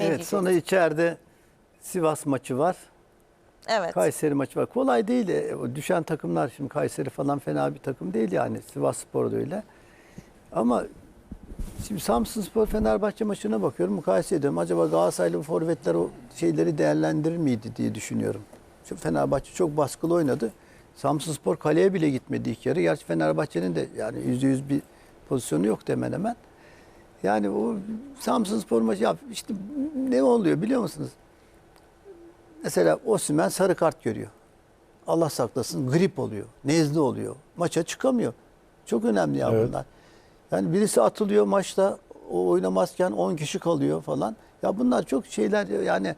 Evet sonra içeride Sivas maçı var. Evet. Kayseri maçı var. Kolay değil. e, Düşen takımlar şimdi Kayseri falan fena bir takım değil yani. Sivas Spor da öyle. Ama şimdi Samsun Spor Fenerbahçe maçına bakıyorum. Mukayese ediyorum. Acaba Galatasaraylı forvetler o şeyleri değerlendirir miydi diye düşünüyorum. Çünkü Fenerbahçe çok baskılı oynadı. Samsun Spor kaleye bile gitmedi ilk yarı. Gerçi Fenerbahçe'nin de yani yüzde yüz bir pozisyonu yok hemen hemen. Yani o Samsun Spor maçı ya işte ne oluyor biliyor musunuz? Mesela Osimhen sarı kart görüyor. Allah saklasın grip oluyor. Nezle oluyor. Maça çıkamıyor. Çok önemli ya Evet. bunlar. Yani birisi atılıyor maçta o oynamazken 10 kişi kalıyor falan. Ya bunlar çok şeyler yani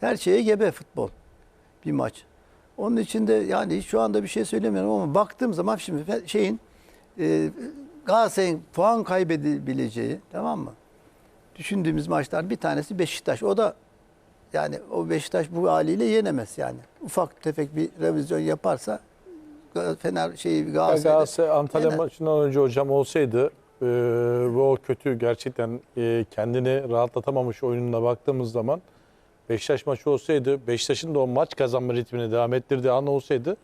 her şeye gebe futbol bir maç. Onun için de yani şu anda bir şey söylemiyorum ama baktığım zaman şimdi şeyin e, Galatasaray'ın puan kaybedebileceği tamam mı? Düşündüğümüz maçlar bir tanesi Beşiktaş. O da yani o Beşiktaş bu haliyle yenemez yani. Ufak tefek bir revizyon yaparsa Fener şeyi Galatasaray Galatasaray Antalya yener. maçından önce hocam olsaydı e, ve o kötü gerçekten e, kendini rahatlatamamış oyununa baktığımız zaman Beşiktaş maçı olsaydı Beşiktaş'ın da o maç kazanma ritmini devam ettirdiği an olsaydı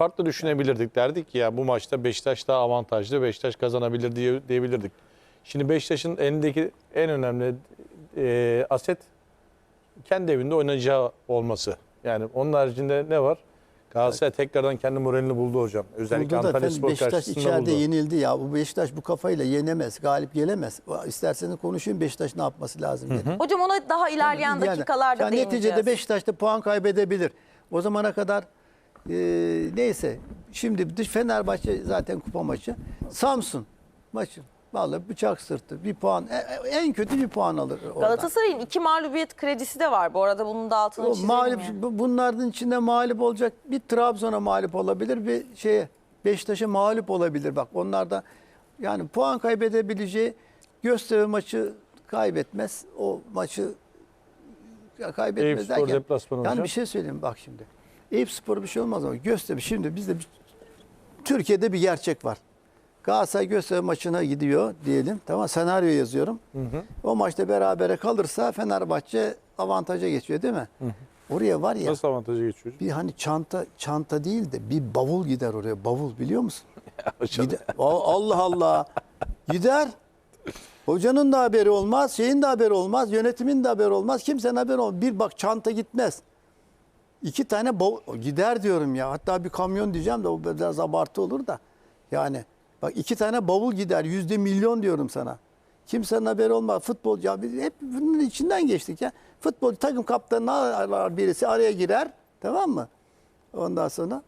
farklı düşünebilirdik. Derdik ki ya bu maçta Beşiktaş daha avantajlı Beşiktaş kazanabilir diye diyebilirdik. Şimdi Beşiktaş'ın elindeki en önemli e, aset kendi evinde oynayacağı olması. Yani onun haricinde ne var? Galatasaray tekrardan kendi moralini buldu hocam. Özellikle Buldu da Antalya Spor Beşiktaş karşısında içeride buldu. yenildi ya. Bu Beşiktaş bu kafayla yenemez. Galip gelemez. İsterseniz konuşayım Beşiktaş ne yapması lazım diye. Hocam ona daha ilerleyen Yani- dakikalarda yani değineceğiz. Neticede Beşiktaş da puan kaybedebilir. O zamana kadar e, neyse. Şimdi dış Fenerbahçe zaten kupa maçı. Samsun maçı. Vallahi bıçak sırtı. Bir puan. e- e- En kötü bir puan alır oradan. Galatasaray'ın iki mağlubiyet kredisi de var. Bu arada bunun da altını O çizelim mağlup, yani. bu- bunlardan içinde mağlup olacak bir Trabzon'a mağlup olabilir bir şeye Beşiktaş'a mağlup olabilir bak onlar da yani puan kaybedebileceği Göztepe maçı kaybetmez o maçı ya kaybetmez Eyüpspor derken yani bir şey söyleyeyim bak şimdi Eyüpspor bir şey olmaz ama Göztepe şimdi bizde bir, Türkiye'de bir gerçek var. Galatasaray Göztepe maçına gidiyor diyelim. Tamam senaryo yazıyorum. O maçta berabere kalırsa Fenerbahçe avantaja geçiyor değil mi? Oraya var ya Nasıl avantajı geçiyor? bir hani çanta çanta değil de bir bavul gider oraya. Bavul biliyor musun? Gider. Allah Allah. Gider. Hocanın da haberi olmaz, şeyin de haberi olmaz, yönetimin de haberi olmaz, kimsenin haberi olmaz. Bir bak çanta gitmez. İki tane gider diyorum ya. Hatta bir kamyon diyeceğim de o biraz abartı olur da. Yani bak iki tane bavul gider. Yüzde milyon diyorum sana. Kimsenin haberi olmaz. Futbol ya biz hep bunun içinden geçtik ya. Futbol takım kaptanı arar birisi araya girer. Tamam mı? Ondan sonra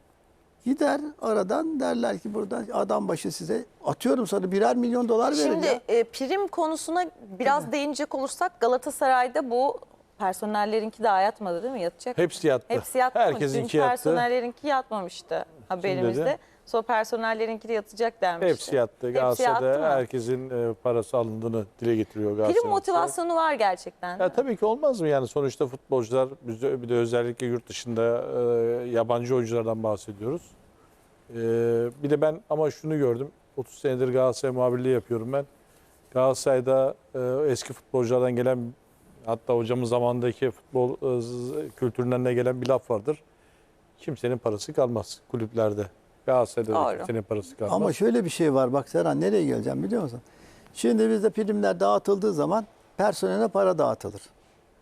gider aradan derler ki buradan adam başı size atıyorum sana birer milyon dolar verin Şimdi ya. e, prim konusuna biraz değinecek olursak Galatasaray'da bu personellerinki daha yatmadı değil mi? Yatacak. Hepsi yattı. Hepsi yattı mı? Herkesinki Dün yattı. personellerinki yatmamıştı haberimizde. Sonra personellerinki de yatacak denmişti. Hepsi yattı. Galatasaray'da yattı mı? herkesin e, parası alındığını dile getiriyor Galatasaray. Prim motivasyonu var gerçekten. Ya tabii ki olmaz mı yani sonuçta futbolcular bizde bir de özellikle yurt dışında e, yabancı oyunculardan bahsediyoruz. E, bir de ben ama şunu gördüm. 30 senedir Galatasaray muhabirliği yapıyorum ben. Galatasaray'da e, eski futbolculardan gelen hatta hocamın zamandaki futbol e, kültüründen de gelen bir laf vardır. Kimsenin parası kalmaz kulüplerde. Galatasaray'da da Doğru. kimsenin parası kalmaz. Ama şöyle bir şey var bak Serhan nereye geleceğim biliyor musun? Şimdi bizde primler dağıtıldığı zaman personele para dağıtılır.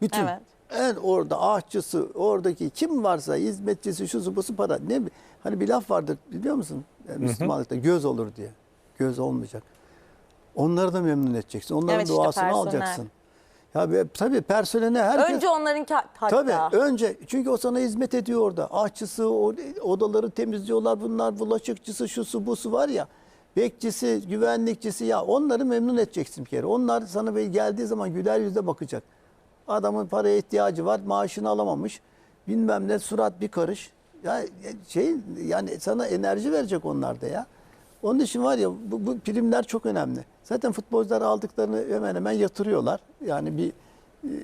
Bütün Evet. en orada ahçısı, oradaki kim varsa hizmetçisi, şusu busu para. Ne hani bir laf vardır biliyor musun? Yani Müslümanlıkta göz olur diye. Göz olmayacak. Onları da memnun edeceksin. Onların Evet, işte duasını personel. alacaksın. Ya be- tabii personele herkes Önce onların hatta. Tabii önce çünkü o sana hizmet ediyor orada. Ahçısı, o odaları temizliyorlar bunlar, bulaşıkçısı, şusu busu var ya. Bekçisi, güvenlikçisi ya onları memnun edeceksin bir kere. Onlar sana böyle geldiği zaman güler yüzle bakacak. Adamın paraya ihtiyacı var, maaşını alamamış. Bilmem ne surat bir karış. Ya şey yani sana enerji verecek onlar da ya. Onun için var ya bu, bu primler çok önemli. Zaten futbolcular aldıklarını hemen hemen yatırıyorlar. Yani bir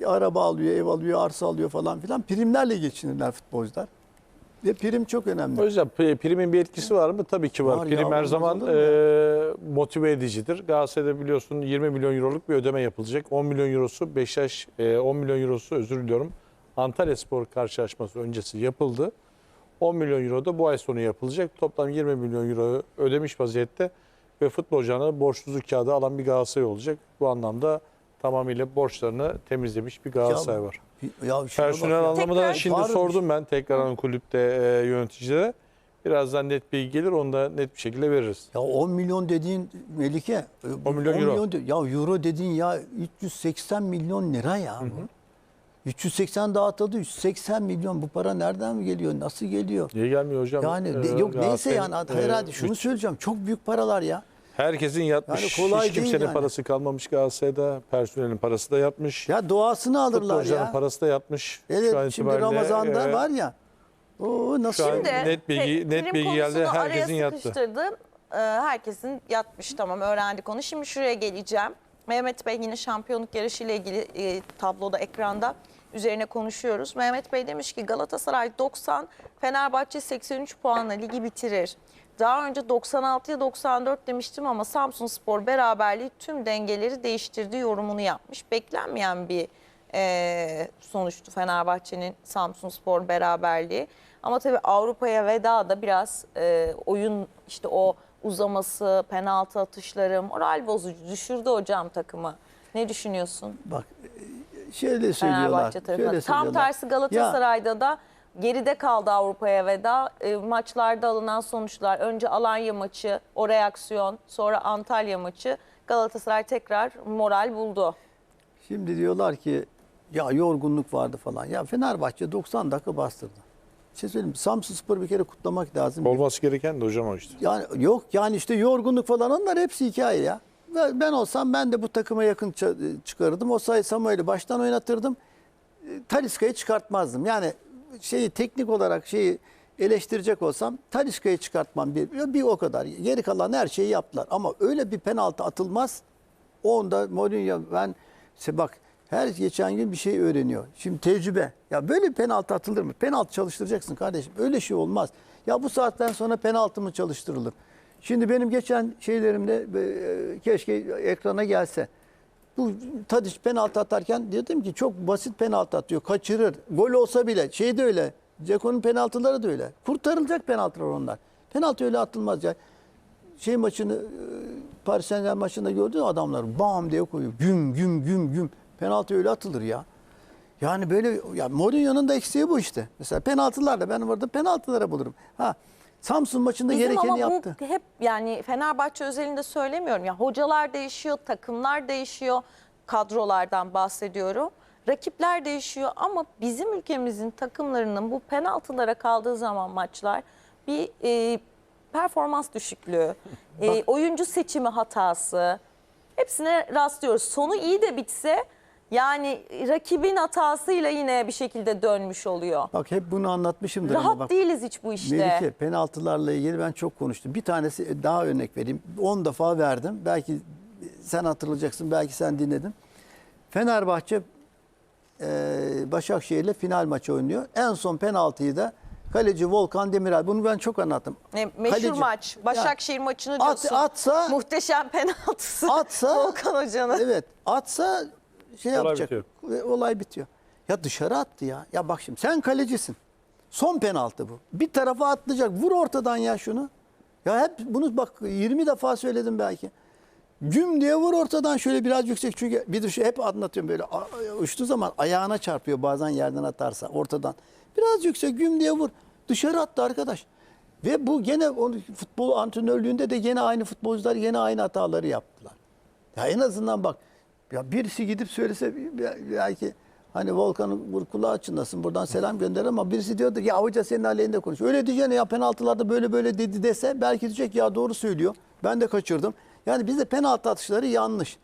e, araba alıyor, ev alıyor, arsa alıyor falan filan. Primlerle geçinirler futbolcular. Ve prim çok O önemli. yüzden pri- primin bir etkisi var mı? Tabii ki var. Var ya, Prim her olmaz zaman e, motive edicidir. Galatasaray'da biliyorsun 20 milyon euroluk bir ödeme yapılacak. 10 milyon eurosu Beşiktaş, e, 10 milyon eurosu özür diliyorum. Antalya Spor karşılaşması öncesi yapıldı. 10 milyon euro da bu ay sonu yapılacak. Toplam 20 milyon euro ödemiş vaziyette ve futbolcularına borçsuzluk kağıdı alan bir Galatasaray olacak. Bu anlamda tamamıyla borçlarını temizlemiş bir Galatasaray var. Ya Personel anlamında da Tekrar- şimdi Varmış. sordum ben tekrardan kulüpte e, yöneticilere. Birazdan net bilgi gelir onu da net bir şekilde veririz. Ya 10 milyon dediğin Melike. e, 10 milyon euro. de- ya euro dediğin ya 380 milyon lira ya. bu. 380 dağıtıldı 380 milyon bu para nereden mi geliyor? Nasıl geliyor? Niye gelmiyor hocam? Yani Ee, de- yok neyse Galatasaray'ın, yani e, herhalde şunu üç- söyleyeceğim. Çok büyük paralar ya. Herkesin yatmış. Yani kolay Hiç kimsenin yani. parası kalmamış Galatasaray'da. Personelin parası da yatmış. Ya doğasını alırlar ya. parası da yatmış. Evet Şu an şimdi Ramazan'da e, var ya. O nasıl? Şu an Şimdi net bilgi- net bilgi geldi. Herkesin yattı. Ee, herkesin yatmış tamam öğrendik onu. Şimdi şuraya geleceğim. Mehmet Bey yine şampiyonluk yarışı ile ilgili e, tabloda ekranda üzerine konuşuyoruz. Mehmet Bey demiş ki Galatasaray 90, Fenerbahçe 83 puanla ligi bitirir. Daha önce 96'ya 94 demiştim ama Samsun Spor beraberliği tüm dengeleri değiştirdiği yorumunu yapmış. Beklenmeyen bir e, sonuçtu Fenerbahçe'nin Samsun Spor beraberliği. Ama tabii Avrupa'ya veda da biraz e, oyun işte o uzaması, penaltı atışları moral bozucu düşürdü hocam takımı. Ne düşünüyorsun? Bak şöyle söylüyorlar. Fenerbahçe tarafından. şöyle Tam söylüyorlar. tersi Galatasaray'da da geride kaldı Avrupa'ya veda. E, maçlarda alınan sonuçlar. Önce Alanya maçı, o reaksiyon. Sonra Antalya maçı. Galatasaray tekrar moral buldu. Şimdi diyorlar ki ya yorgunluk vardı falan. Ya Fenerbahçe 90 dakika bastırdı. Bir şey söyleyeyim? Samsun Spor'u bir kere kutlamak lazım. Olması gereken de hocam o işte. Yani yok yani işte yorgunluk falan onlar hepsi hikaye ya. Ben olsam ben de bu takıma yakın çıkarırdım. O sayı Samuel'i baştan oynatırdım. Taliska'yı çıkartmazdım. Yani şeyi teknik olarak şeyi eleştirecek olsam Taliska'yı çıkartmam bir, bir o kadar. Geri kalan her şeyi yaptılar. Ama öyle bir penaltı atılmaz. Onda Mourinho ben işte bak her geçen gün bir şey öğreniyor. Şimdi tecrübe. Ya böyle penaltı atılır mı? Penaltı çalıştıracaksın kardeşim. Öyle şey olmaz. Ya bu saatten sonra penaltı mı çalıştırılır? Şimdi benim geçen şeylerimde e, keşke ekrana gelse. Bu Tadiç penaltı atarken dedim ki çok basit penaltı atıyor. Kaçırır. Gol olsa bile şey de öyle. Ceko'nun penaltıları da öyle. Kurtarılacak penaltılar onlar. Penaltı öyle atılmaz ya. Şey maçını e, Paris Saint Germain maçında gördün adamlar bam diye koyuyor. Güm güm güm güm. Penaltı öyle atılır ya. Yani böyle ya Mourinho'nun da eksiği bu işte. Mesela penaltılarla ben orada penaltılara bulurum. Ha Samsun maçında Bizim gerekeni ama yaptı. bu hep yani Fenerbahçe özelinde söylemiyorum. Ya hocalar değişiyor, takımlar değişiyor, kadrolardan bahsediyorum. Rakipler değişiyor ama bizim ülkemizin takımlarının bu penaltılara kaldığı zaman maçlar bir e, performans düşüklüğü, e, oyuncu seçimi hatası hepsine rastlıyoruz. Sonu iyi de bitse yani rakibin hatasıyla yine bir şekilde dönmüş oluyor. Bak hep bunu anlatmışımdır ama Rahat bak. değiliz hiç bu işte. Melike penaltılarla ilgili ben çok konuştum. Bir tanesi daha örnek vereyim. 10 defa verdim. Belki sen hatırlayacaksın, belki sen dinledin. Fenerbahçe e, Başakşehir'le final maçı oynuyor. En son penaltıyı da kaleci Volkan Demirel. Bunu ben çok anlattım. Ne, meşhur Kaleci. maç. Başakşehir maçını At- diyorsun. atsa- Muhteşem penaltısı. Atsa- Volkan Hoca'nın. Evet. Atsa şey Olay yapacak. bitiyor. Ve Olay bitiyor. Ya dışarı attı ya. Ya bak şimdi sen kalecisin. Son penaltı bu. Bir tarafa atlayacak. Vur ortadan ya şunu. Ya hep bunu bak 20 defa söyledim belki. Güm diye vur ortadan şöyle biraz yüksek. Çünkü bir de şu hep anlatıyorum böyle uçtuğu zaman ayağına çarpıyor bazen yerden atarsa ortadan. Biraz yüksek güm diye vur. Dışarı attı arkadaş. Ve bu gene onu futbol antrenörlüğünde de gene aynı futbolcular gene aynı hataları yaptılar. Ya en azından bak ya birisi gidip söylese belki hani Volkan'ın kulağı çınlasın buradan selam gönder ama birisi diyordur ya hoca senin aleyhinde konuş. Öyle diyeceğine ya penaltılarda böyle böyle dedi dese belki diyecek ya doğru söylüyor. Ben de kaçırdım. Yani bizde penaltı atışları yanlış.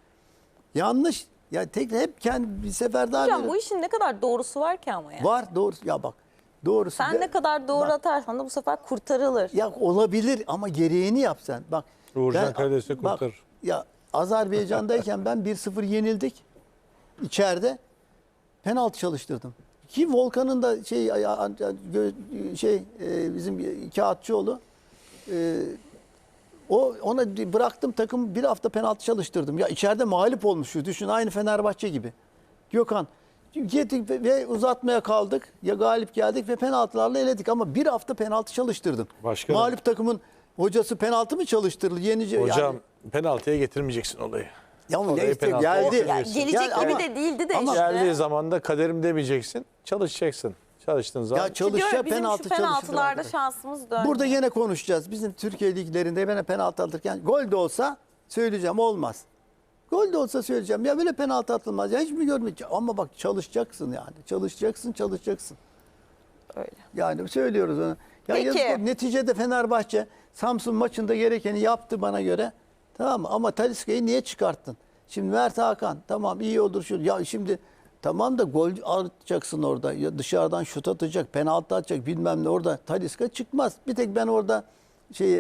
Yanlış. Ya tek hep kendi bir sefer daha Hocam bu işin ne kadar doğrusu var ki ama ya. var doğru ya bak doğrusu. Sen de- ne kadar doğru Bak, atarsan da bu sefer kurtarılır. ya olabilir ama gereğini yap sen. Bak. Uğurcan ben- Karades'i bak, kurtarır. Ya Azerbaycan'dayken ben 1-0 yenildik. içeride penaltı çalıştırdım. Ki Volkan'ın da şey şey e, bizim kağıtçıoğlu e, o ona bıraktım takım bir hafta penaltı çalıştırdım. Ya içeride mağlup olmuşuz. Düşün aynı Fenerbahçe gibi. Gökhan gittik ve- uzatmaya kaldık. Ya galip geldik ve penaltılarla eledik ama bir hafta penaltı çalıştırdım. Başkanım. Mağlup takımın hocası penaltı mı çalıştırdı? Yenici Hocam yani- penaltıya getirmeyeceksin olayı. ya ama Orayı ne işte penaltı geldi. Ya gelecek Yani gibi ama- de değildi de ama- işte. Geldiği zaman da kaderim demeyeceksin. Çalışacaksın. Çalıştığın zaman. Ya Ki diyorum, çalışacak bizim penaltı şu çalıştırdı penaltılarda arkadaş. şansımız döndü. Burada yine konuşacağız. Bizim Türkiye liglerinde ben penaltı alırken gol de olsa söyleyeceğim olmaz. Gol de olsa söyleyeceğim. Ya böyle penaltı atılmaz. Ya hiç mi görmeyeceğim? Ama bak çalışacaksın yani. Çalışacaksın, çalışacaksın. Öyle. Yani söylüyoruz onu. Ya Peki. yazık, neticede Fenerbahçe Samsun maçında gerekeni yaptı bana göre. Tamam mı? Ama Taliska'yı niye çıkarttın? Şimdi Mert Hakan tamam iyi olur şu. Ya şimdi tamam da gol atacaksın orada. Ya dışarıdan şut atacak, penaltı atacak bilmem ne orada. Taliska çıkmaz. Bir tek ben orada şey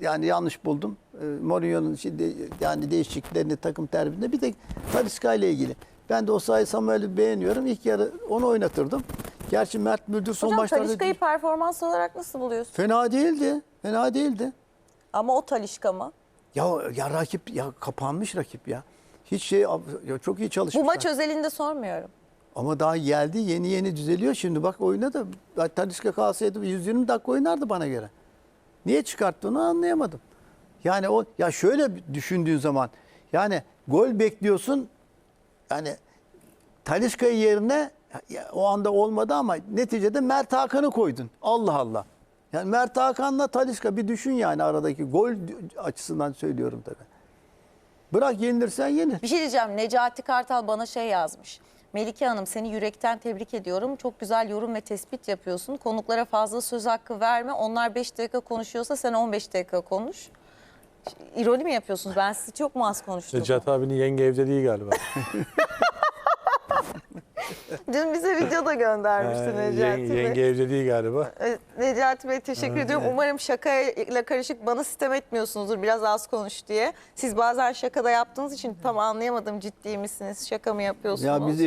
yani yanlış buldum. E, Mourinho'nun şimdi yani değişikliklerini takım terbiyesinde bir tek Taliska ile ilgili. Ben de o sayı Samuel'i beğeniyorum. İlk yarı onu oynatırdım. Gerçi Mert Müldür son Hocam maçlarda Talişka'yı performans olarak nasıl buluyorsun? fena değildi. Fena değildi. Ama o Talişka mı? Ya ya rakip ya kapanmış rakip ya. Hiç şey ya çok iyi çalışmışlar. Bu maç özelinde sormuyorum. Ama daha geldi yeni yeni düzeliyor. Şimdi bak oyuna da Taliska kalsaydı 120 dakika oynardı bana göre. Niye çıkarttı onu anlayamadım. Yani o ya şöyle düşündüğün zaman yani gol bekliyorsun yani Taliska'yı yerine o anda olmadı ama neticede Mert Hakan'ı koydun. Allah Allah. Yani Mert Hakan'la Taliska bir düşün yani aradaki gol açısından söylüyorum tabii. Bırak yenilirsen yenir. Bir şey diyeceğim. Necati Kartal bana şey yazmış. Melike Hanım seni yürekten tebrik ediyorum. Çok güzel yorum ve tespit yapıyorsun. Konuklara fazla söz hakkı verme. Onlar 5 dakika konuşuyorsa sen 15 dakika konuş. İroni mi yapıyorsunuz? Ben sizi çok mu az konuştum? Necati abinin yenge evde değil galiba. Dün bize video da göndermişti Ee, Necati yenge, Bey. yenge evde değil galiba. Evet, Necati Bey teşekkür ediyorum. Umarım şakayla karışık bana sistem etmiyorsunuzdur biraz az konuş diye. Siz bazen şakada yaptığınız için tam anlayamadım ciddi misiniz, şaka mı yapıyorsunuz? Ya bizi